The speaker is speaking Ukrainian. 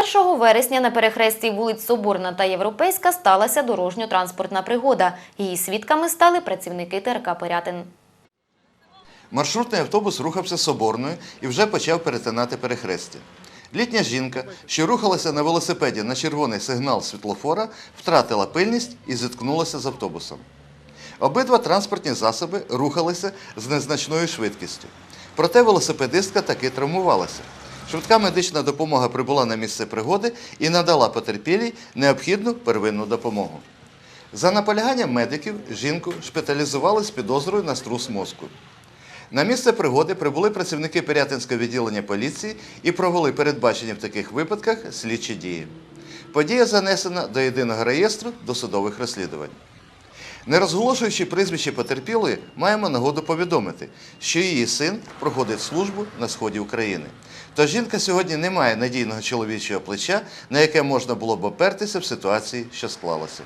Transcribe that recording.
1 вересня на перехресті вулиць Соборна та Європейська сталася дорожньо-транспортна пригода. Її свідками стали працівники ТРК Пирятин. Маршрутний автобус рухався Соборною і вже почав перетинати перехрестя. Літня жінка, що рухалася на велосипеді на червоний сигнал світлофора, втратила пильність і зіткнулася з автобусом. Обидва транспортні засоби рухалися з незначною швидкістю. Проте велосипедистка таки травмувалася. Швидка медична допомога прибула на місце пригоди і надала потерпілій необхідну первинну допомогу. За наполяганням медиків жінку шпиталізували з підозрою на струс мозку. На місце пригоди прибули працівники Пирятинського відділення поліції і провели передбачені в таких випадках слідчі дії. Подія занесена до єдиного реєстру досудових розслідувань. Не розголошуючи прізвище потерпілої, маємо нагоду повідомити, що її син проходив службу на сході України. Тож жінка сьогодні не має надійного чоловічого плеча, на яке можна було б опертися в ситуації, що склалася.